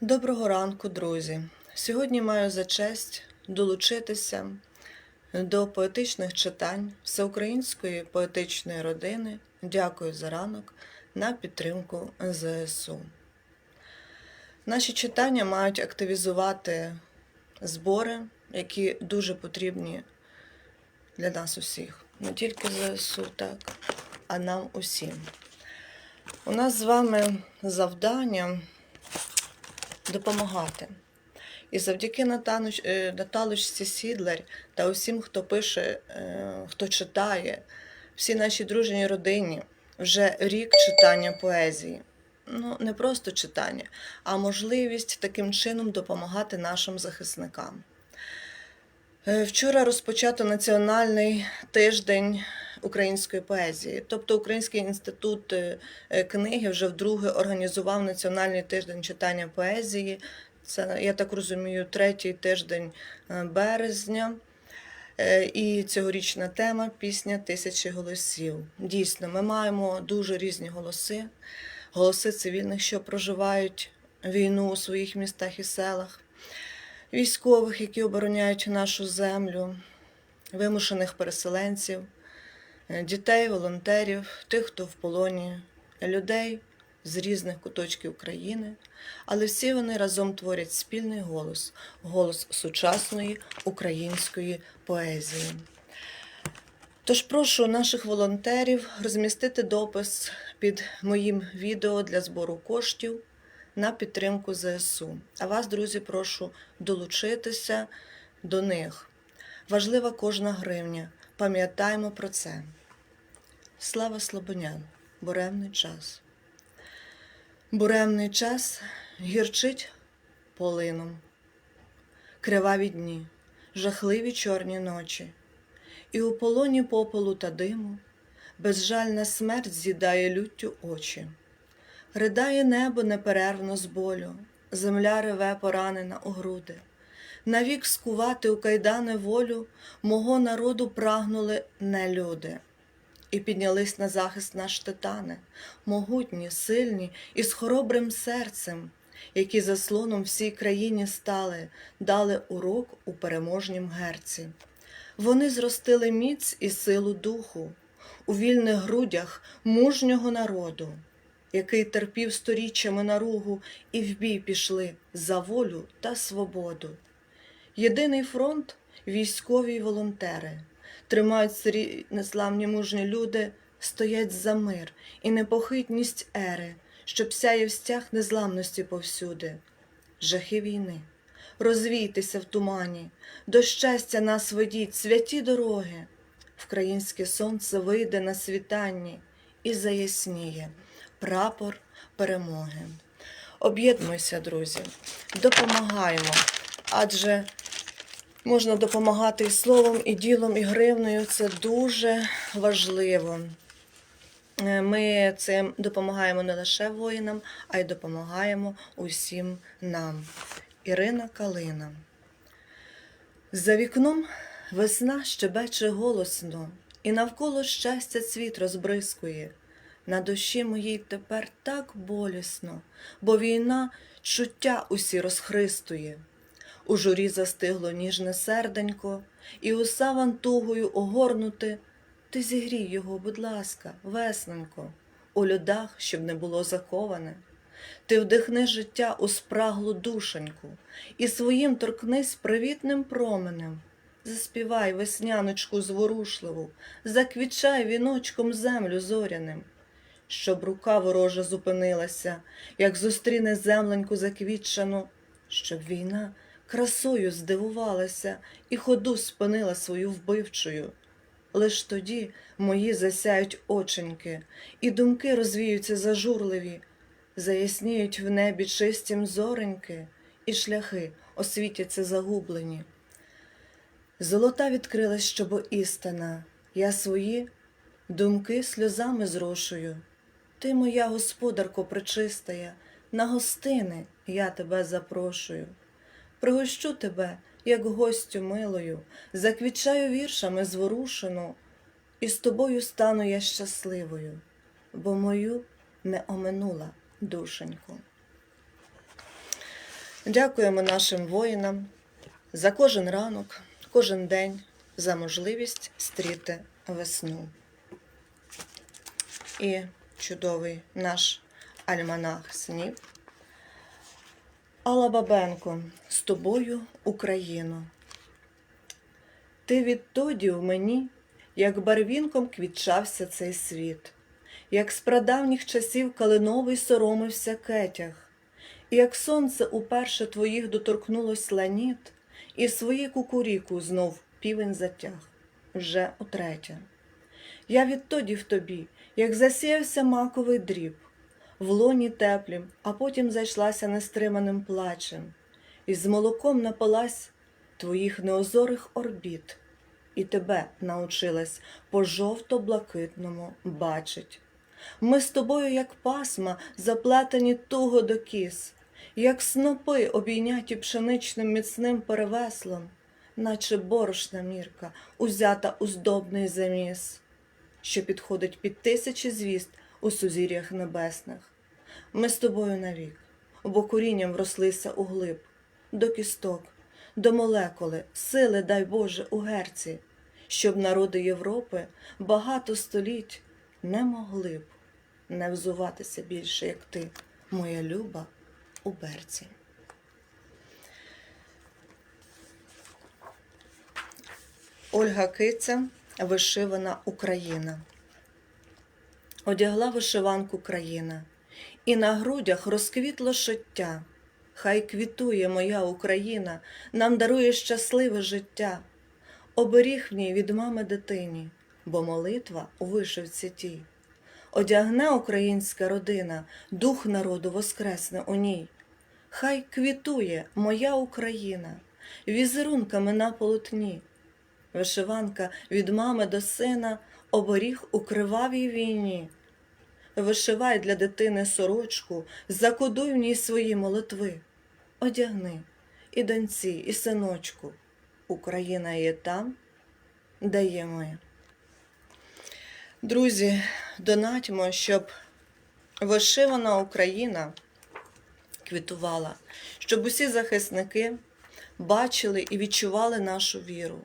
Доброго ранку, друзі! Сьогодні маю за честь долучитися до поетичних читань всеукраїнської поетичної родини. Дякую за ранок на підтримку ЗСУ. Наші читання мають активізувати збори, які дуже потрібні для нас усіх. Не тільки ЗСУ, так, а нам усім. У нас з вами завдання допомагати. І завдяки е, Наталочці Сідлер та усім, хто пише, е, хто читає, всій нашій дружній родині вже рік читання поезії. Ну, не просто читання, а можливість таким чином допомагати нашим захисникам. Е, Вчора розпочато національний тиждень української поезії. Тобто Український інститут е, е, книги вже вдруге організував національний тиждень читання поезії. Це, я так розумію, третій тиждень е, березня. І цьогорічна тема пісня Тисячі голосів. Дійсно, ми маємо дуже різні голоси, голоси цивільних, що проживають війну у своїх містах і селах, військових, які обороняють нашу землю, вимушених переселенців, дітей, волонтерів, тих, хто в полоні, людей з різних куточків країни, але всі вони разом творять спільний голос, голос сучасної української поезії. Тож прошу наших волонтерів розмістити допис під моїм відео для збору коштів на підтримку ЗСУ. А вас, друзі, прошу долучитися до них. Важлива кожна гривня. Пам'ятаємо про це. Слава Слобонян, буремний час. Буремний час гірчить полином, криваві дні, жахливі чорні ночі, і у полоні попелу та диму безжальна смерть з'їдає люттю очі. Ридає небо неперервно з болю, земля реве поранена у груди. Навік скувати у кайдани волю мого народу прагнули не люди. І піднялись на захист наш титани, могутні, сильні і з хоробрим серцем, які заслоном всій країні стали, дали урок у переможнім герці. Вони зростили міць і силу духу у вільних грудях мужнього народу, який терпів сторіччями наругу і в бій пішли за волю та свободу. Єдиний фронт військові волонтери тримають сирі незламні мужні люди, стоять за мир і непохитність ери, щоб сяє в стяг незламності повсюди. Жахи війни, розвійтеся в тумані, до щастя нас ведіть, святі дороги. Вкраїнське сонце вийде на світанні і заясніє прапор перемоги. Об'єднуйся, друзі, допомагаємо, адже можна допомагати і словом, і ділом, і гривнею. Це дуже важливо. Е, Ми цим допомагаємо не лише воїнам, а й допомагаємо усім нам. Ірина Калина. За вікном весна щебече голосно, і навколо щастя цвіт розбризкує. На душі моїй тепер так болісно, бо війна чуття усі розхристує. У журі застигло ніжне серденько, і уса вантугою огорнути. Ти зігрій його, будь ласка, весненько, у льодах, щоб не було заковане. Ти вдихни життя у спраглу душеньку, і своїм торкнись привітним променем. Заспівай весняночку зворушливу, заквічай віночком землю зоряним, щоб рука ворожа зупинилася, як зустріне земленьку заквітчану, щоб війна красою здивувалася і ходу спинила свою вбивчою. Лиш тоді мої засяють оченьки, і думки розвіються зажурливі, заясніють в небі чистім зореньки, і шляхи освітяться загублені. Золота відкрилась, щоб істина, я свої думки сльозами зрошую. Ти, моя господарко пречистая, на гостини я тебе запрошую. Пригощу тебе, як гостю милою, заквічаю віршами зворушену, і з тобою стану я щасливою, бо мою не оминула душеньку. Дякуємо нашим воїнам за кожен ранок, кожен день, за можливість стріти весну. І чудовий наш альманах снів. Алла Бабенко, з тобою, Україно. Ти відтоді в мені, як барвінком квітчався цей світ, як з прадавніх часів калиновий соромився кетяг, і як сонце уперше твоїх доторкнулось ланіт, і своє кукуріку знов півень затяг, вже утретє. Я відтоді в тобі, як засіявся маковий дріб, в лоні теплім, а потім зайшлася нестриманим плачем, і з молоком напалась твоїх неозорих орбіт, і тебе научилась по жовто-блакитному бачить. Ми з тобою, як пасма, заплетені туго до кіс, як снопи, обійняті пшеничним міцним перевеслом, наче борошна мірка, узята у здобний заміс, що підходить під тисячі звізд у сузір'ях небесних. Ми з тобою навік, бо корінням врослися у глиб, до кісток, до молекули, сили, дай Боже, у герці, щоб народи Європи багато століть не могли б не взуватися більше, як ти, моя люба, у берці. Ольга Киця, вишивана Україна. Одягла вишиванку країна, і на грудях розквітло шиття. Хай квітує моя Україна, нам дарує щасливе життя. Оберіг в ній від мами дитині, бо молитва у вишивці тій. Одягне українська родина, дух народу воскресне у ній. Хай квітує моя Україна, візерунками на полотні. Вишиванка від мами до сина, оберіг у кривавій війні. Вишивай для дитини сорочку, закодуй в ній свої молитви. Одягни і доньці, і синочку. Україна є там, де є ми. Друзі, донатьмо, щоб вишивана Україна квітувала, щоб усі захисники бачили і відчували нашу віру,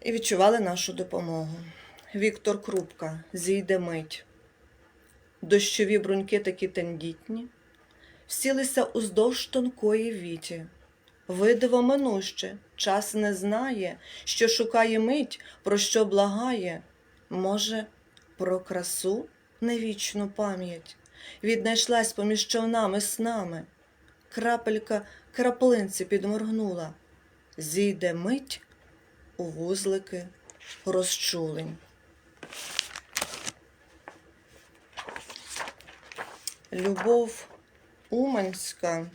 і відчували нашу допомогу. Віктор Крупка, зійде мить. Дощові бруньки такі тендітні, всілися уздовж тонкої віті. Видиво минуще, час не знає, що шукає мить, про що благає. Може, про красу невічну пам'ять віднайшлась поміж човнами снами. Крапелька краплинці підморгнула, зійде мить у вузлики розчулень. Любов Уманська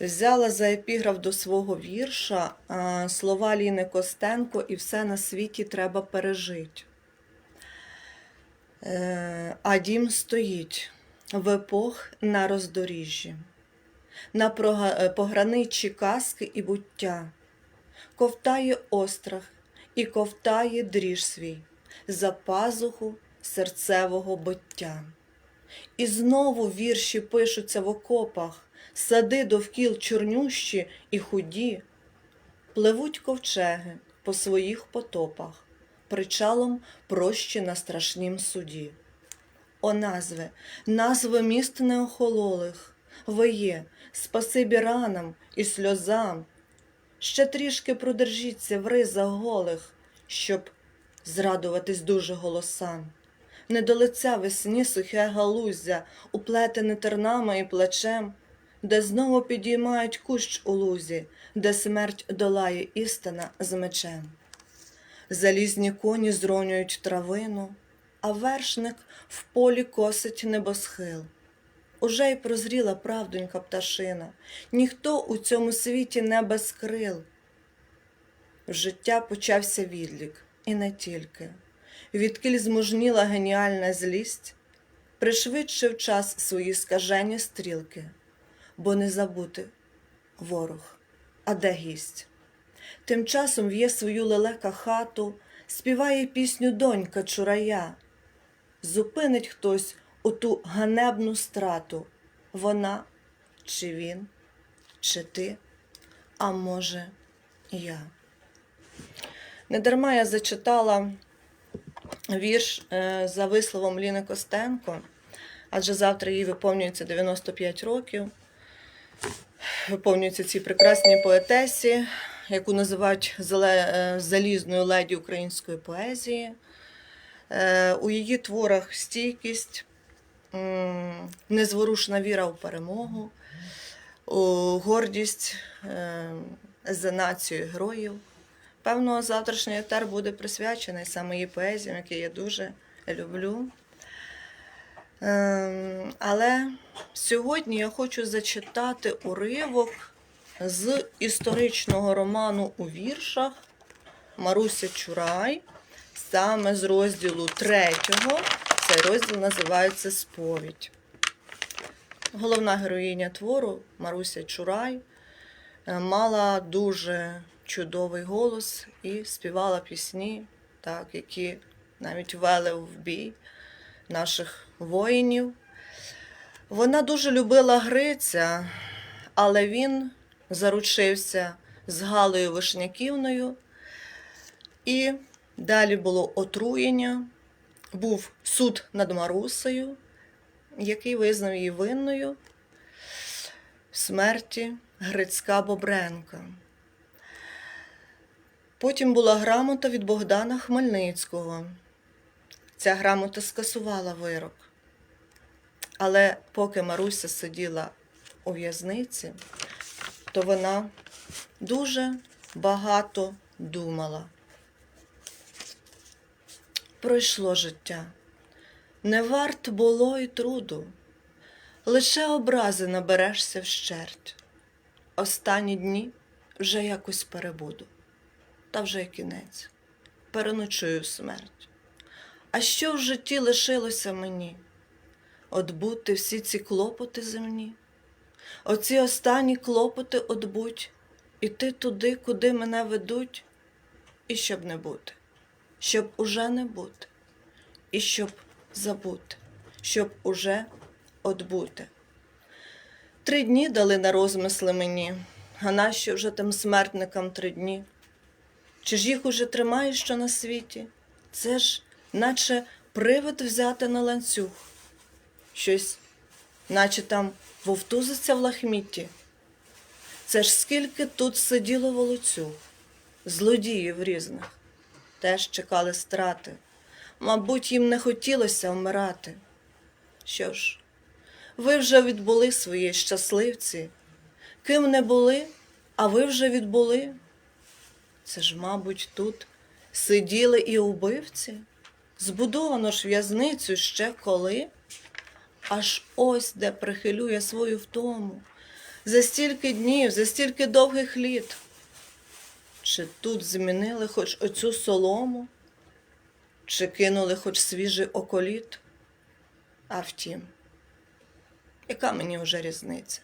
взяла за епіграф до свого вірша слова Ліни Костенко і все на світі треба пережити. Е, А дім стоїть в епох на роздоріжжі, на е, казки і буття, ковтає острах і ковтає дріж свій за пазуху серцевого буття. І знову вірші пишуться в окопах, сади довкіл чорнющі і худі, пливуть ковчеги по своїх потопах, причалом прощі на страшнім суді. О назви, назви міст неохололих, ви є, спасибі ранам і сльозам. Ще трішки продержіться в ризах голих, щоб зрадуватись дуже голосам. Не до лиця весні сухе галуздя, уплетене тернами і плечем, де знову підіймають кущ у лузі, де смерть долає істина з мечем. Залізні коні зронюють травину, а вершник в полі косить небосхил. Уже й прозріла правдонька пташина, ніхто у цьому світі не без крил. Життя почався відлік, і не тільки. Відкіль змужніла геніальна злість, пришвидшив час свої скажені стрілки, бо не забути ворог, а де гість. Тим часом в'є свою лелека хату, співає пісню донька чурая. Зупинить хтось у ту ганебну страту, вона чи він, чи ти, а може, я. Недарма я зачитала вірш е, за висловом Ліни Костенко, адже завтра їй виповнюється 95 років. Виповнюється цій прекрасній поетесі, яку називають е, залізною леді української поезії. Е, У її творах стійкість, незворушна віра у перемогу, гордість за націю героїв. Певно, завтрашній етер буде присвячений саме її поезіям, які я дуже люблю. Ем, Але сьогодні я хочу зачитати уривок з історичного роману у віршах Маруся Чурай, саме з розділу третього. Цей розділ називається Сповідь. Головна героїня твору Маруся Чурай е, мала дуже чудовий голос і співала пісні, так, які навіть вели в бій наших воїнів. Вона дуже любила Гриця, але він заручився з Галою Вишняківною, і далі було отруєння, був суд над Марусею, який визнав її винною в смерті Грицька Бобренка. Потім була грамота від Богдана Хмельницького. Ця грамота скасувала вирок. Але поки Маруся сиділа у в'язниці, то вона дуже багато думала. Пройшло життя. Не варт було й труду, лише образи наберешся вщерть. Останні дні вже якось перебуду, та вже кінець, переночую смерть. А що в житті лишилося мені? Отбути всі ці клопоти земні, оці останні клопоти отбуть, іти туди, куди мене ведуть, і щоб не бути, щоб уже не бути, і щоб забути, щоб уже отбути. Три дні дали на розмисли мені, а нащо вже тим смертникам три дні? Чи ж їх уже тримає що на світі? Це ж наче привид взяти на ланцюг. Щось, наче там вовтузиться в лахмітті. Це ж скільки тут сиділо волоцюг, злодіїв різних, теж чекали страти. Мабуть, їм не хотілося вмирати. Що ж, ви вже відбули свої щасливці, ким не були, а ви вже відбули. Це ж, мабуть, тут сиділи і убивці. Збудовано ж в'язницю ще коли, аж ось де прихилює свою втому, за стільки днів, за стільки довгих літ. Чи тут змінили хоч оцю солому, чи кинули хоч свіжий околіт? А втім, яка мені вже різниця?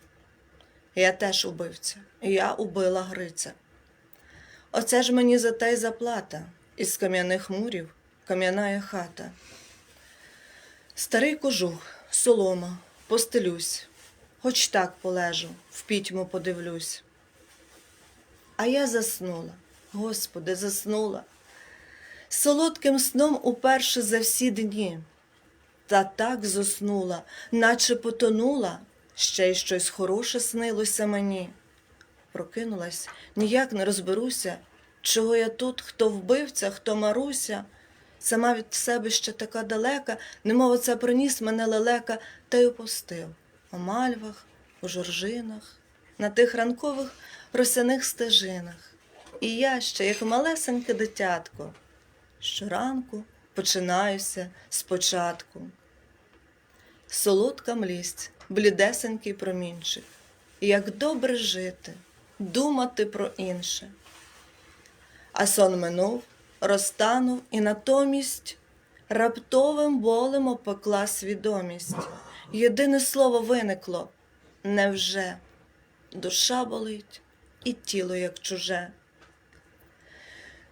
Я теж убивця, я убила Гриця. Оце ж мені за те й заплата, із кам'яних мурів кам'яная хата. Старий кожух, солома, постелюсь, хоч так полежу, в пітьму подивлюсь. А я заснула, Господи, заснула. Солодким сном уперше за всі дні. Та так заснула, наче потонула, ще й щось хороше снилося мені. Прокинулась, ніяк не розберуся, чого я тут, хто вбивця, хто Маруся. Сама від себе ще така далека, немов оце приніс мене лелека, та й опустив у мальвах, у жоржинах, на тих ранкових росяних стежинах. І я ще, як малесеньке дитятко, щоранку починаюся спочатку. Солодка млість, блідесенький промінчик, як добре жити, думати про інше. А сон минув, розтанув і натомість раптовим болем опекла свідомість. Єдине слово виникло невже душа болить і тіло як чуже.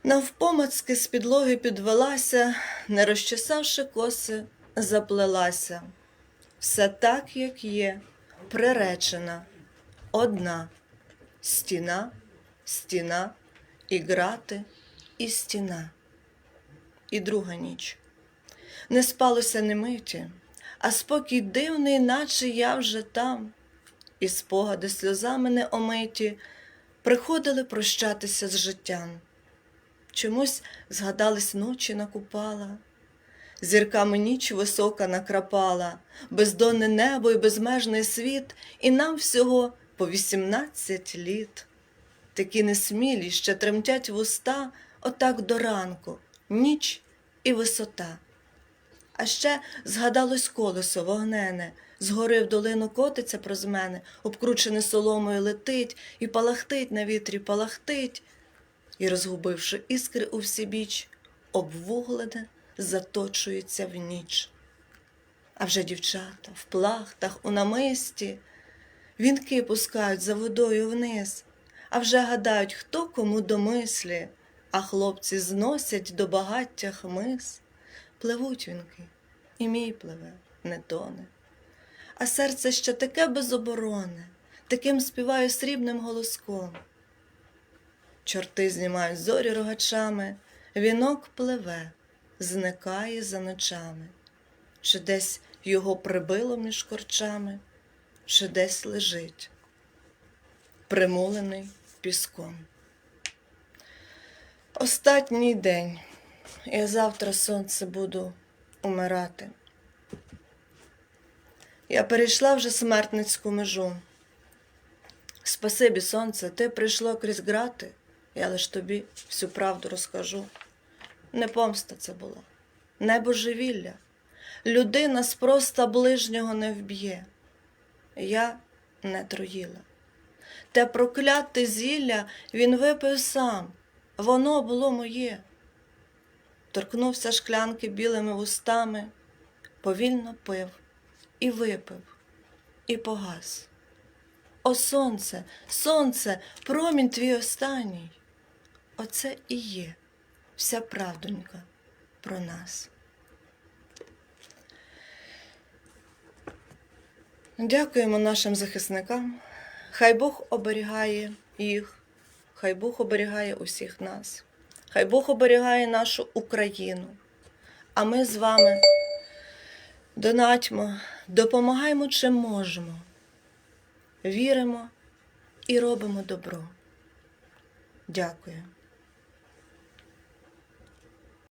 Навпомацки з підлоги підвелася, не розчесавши коси, заплелася. Все так, як є, приречена, одна стіна, стіна, і грати, і стіна. І друга ніч. Не спалося не миті, а спокій дивний, наче я вже там, і спогади сльозами не омиті приходили прощатися з життям. Чомусь згадались ночі накупала, зірками ніч висока накрапала, бездонне небо і безмежний світ, і нам всього по вісімнадцять літ. Такі несмілі ще тремтять вуста, отак до ранку, ніч і висота. А ще згадалось колесо вогнене, згори в долину котиться проз мене, обкручене соломою летить, і палахтить на вітрі, палахтить, і, розгубивши іскри у всі біч, обвуглене заточується в ніч. А вже дівчата в плахтах, у намисті, вінки пускають за водою вниз, а вже гадають, хто кому до мислі, а хлопці зносять до багаття хмиз. Пливуть вінки, і мій пливе, не тоне. А серце ще таке безобороне, таким співаю срібним голоском. Чорти знімають зорі рогачами, вінок пливе, зникає за ночами, чи десь його прибило між корчами, чи десь лежить, примулений піском. Остатній день. Я завтра сонце буду умирати. Я перейшла вже смертницьку межу. Спасибі, сонце, ти прийшло крізь грати, я лиш тобі всю правду розкажу. Не помста це була, не божевілля. Людина спроста ближнього не вб'є. Я не троїла. Те прокляте зілля він випив сам, воно було моє торкнувся шклянки білими вустами, повільно пив і випив, і погас. О сонце, сонце, промінь твій останній. Оце і є вся правдонька про нас. Дякуємо нашим захисникам. Хай Бог оберігає їх, хай Бог оберігає усіх нас. Хай Бог оберігає нашу Україну. А ми з вами донатьмо, допомагаємо чим можемо, віримо і робимо добро. Дякую.